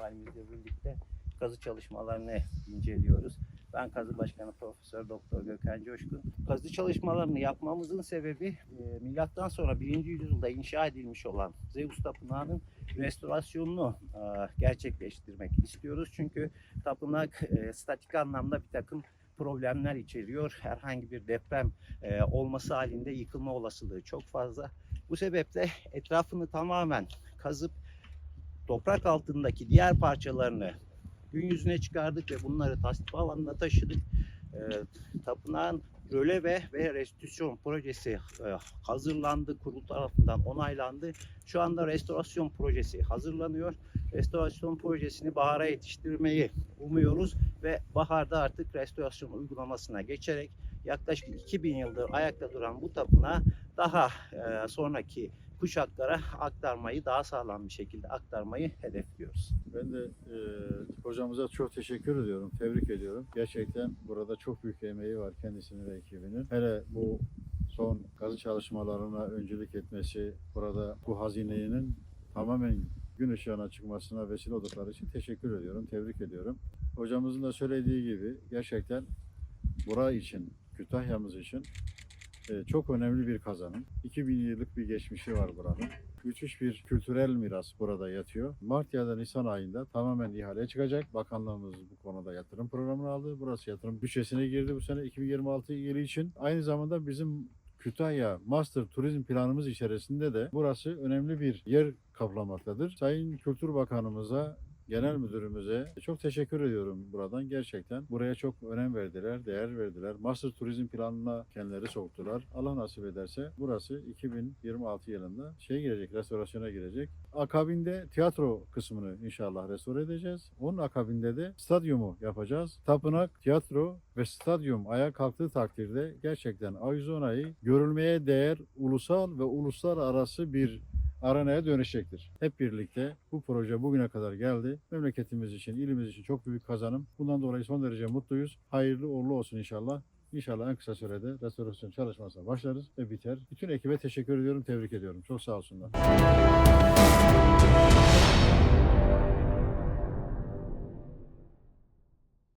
valimizle birlikte kazı çalışmalarını inceliyoruz. Ben kazı başkanı Profesör Doktor Gökhan Coşkun. Kazı çalışmalarını yapmamızın sebebi e, milattan sonra 1. yüzyılda inşa edilmiş olan Zeus Tapınağı'nın restorasyonunu e, gerçekleştirmek istiyoruz. Çünkü tapınak e, statik anlamda bir takım problemler içeriyor. Herhangi bir deprem e, olması halinde yıkılma olasılığı çok fazla. Bu sebeple etrafını tamamen kazıp toprak altındaki diğer parçalarını gün yüzüne çıkardık ve bunları tasnif alanına taşıdık. E, tapınağın röleve ve restitüsyon projesi e, hazırlandı, kurul tarafından onaylandı. Şu anda restorasyon projesi hazırlanıyor. Restorasyon projesini bahara yetiştirmeyi umuyoruz ve baharda artık restorasyon uygulamasına geçerek yaklaşık 2000 yıldır ayakta duran bu tapınağı daha e, sonraki kuşaklara aktarmayı daha sağlam bir şekilde aktarmayı hedefliyoruz. Ben de e, hocamıza çok teşekkür ediyorum, tebrik ediyorum. Gerçekten burada çok büyük emeği var kendisinin ve ekibinin. Hele bu son kazı çalışmalarına öncülük etmesi, burada bu hazinenin tamamen gün ışığına çıkmasına vesile oldukları için teşekkür ediyorum, tebrik ediyorum. Hocamızın da söylediği gibi gerçekten bura için, Kütahya'mız için çok önemli bir kazanım. 2000 yıllık bir geçmişi var buranın. Müthiş bir kültürel miras burada yatıyor. Mart ya da Nisan ayında tamamen ihaleye çıkacak. Bakanlığımız bu konuda yatırım programını aldı. Burası yatırım bütçesine girdi bu sene 2026 yılı için. Aynı zamanda bizim Kütahya Master Turizm planımız içerisinde de burası önemli bir yer kaplamaktadır. Sayın Kültür Bakanımıza Genel Müdürümüze çok teşekkür ediyorum buradan. Gerçekten buraya çok önem verdiler, değer verdiler. Master Turizm planına kendileri soktular. Allah nasip ederse burası 2026 yılında şey girecek, restorasyona girecek. Akabinde tiyatro kısmını inşallah restore edeceğiz. Onun akabinde de stadyumu yapacağız. Tapınak, tiyatro ve stadyum ayağa kalktığı takdirde gerçekten Arizona'yı görülmeye değer ulusal ve uluslararası bir arenaya dönüşecektir. Hep birlikte bu proje bugüne kadar geldi. Memleketimiz için, ilimiz için çok büyük kazanım. Bundan dolayı son derece mutluyuz. Hayırlı uğurlu olsun inşallah. İnşallah en kısa sürede restorasyon çalışmasına başlarız ve biter. Bütün ekibe teşekkür ediyorum, tebrik ediyorum. Çok sağ olsunlar.